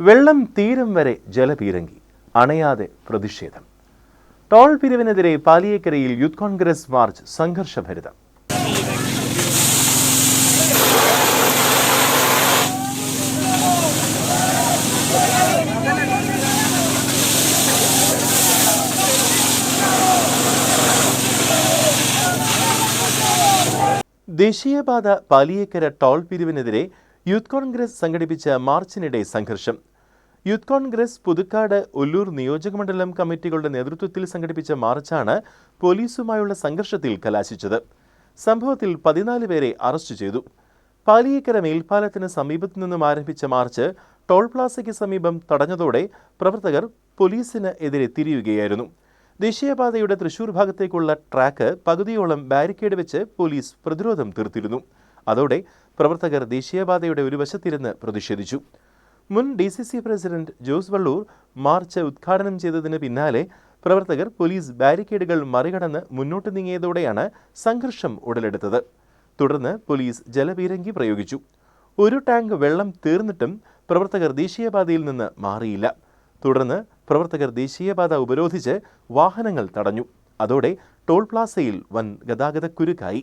വെള്ളം തീരം വരെ ജലപീരങ്കി അണയാതെ പ്രതിഷേധം. ടോൾ പിരിവിനെതിരെ പാലിയേക്കരയിൽ യൂത്ത് കോൺഗ്രസ് മാർച്ച് സംഘർഷഭരിതം. ദേശീയപാത പാലിയേക്കര ടോൾ പിരിവിനെതിരെ യൂത്ത് കോൺഗ്രസ് സംഘടിപ്പിച്ച മാർച്ചിനിടെ സംഘർഷം. യൂത്ത് കോൺഗ്രസ് പുതുക്കാട് ഒല്ലൂർ നിയോജകമണ്ഡലം കമ്മിറ്റികളുടെ നേതൃത്വത്തിൽ സംഘടിപ്പിച്ച മാർച്ചാണ് പോലീസുമായുള്ള സംഘർഷത്തിൽ കലാശിച്ചത്. സംഭവത്തിൽ പതിനാല് പേരെ അറസ്റ്റ് ചെയ്തു. പാലിയേക്കര മേൽപ്പാലത്തിന് സമീപത്തു നിന്നും ആരംഭിച്ച മാർച്ച് ടോൾ പ്ലാസയ്ക്ക് സമീപം തടഞ്ഞതോടെ പ്രവർത്തകർ പോലീസിന് എതിരെ തിരിയുകയായിരുന്നു. ദേശീയപാതയുടെ തൃശൂർ ഭാഗത്തേക്കുള്ള ട്രാക്ക് പകുതിയോളം ബാരിക്കേഡ് വെച്ച് പോലീസ് പ്രതിരോധം തീർത്തിരുന്നു. അതോടെ പ്രവർത്തകർ ദേശീയപാതയുടെ ഒരു വശത്തിരുന്ന് പ്രതിഷേധിച്ചു. മുൻ D C C president Jose Vallur march ഉദ്ഘാടനം ചെയ്തതിന് പിന്നാലെ പ്രവർത്തകർ പോലീസ് ബാരിക്കേഡുകൾ മറികടന്ന് മുന്നോട്ട് നീങ്ങിയതോടെയാണ് സംഘർഷം ഉടലെടുത്തത്. തുടർന്ന് പോലീസ് ജലപീരങ്കി പ്രയോഗിച്ചു. ഒരു ടാങ്ക് വെള്ളം തീർന്നിട്ടും പ്രവർത്തകർ ദേശീയപാതയിൽ നിന്ന് മാറിയില്ല. തുടർന്ന് പ്രവർത്തകർ ദേശീയപാത ഉപരോധിച്ച് വാഹനങ്ങൾ തടഞ്ഞു. അതോടെ ടോൾ പ്ലാസയിൽ വൻ ഗതാഗതക്കുരുക്കായി.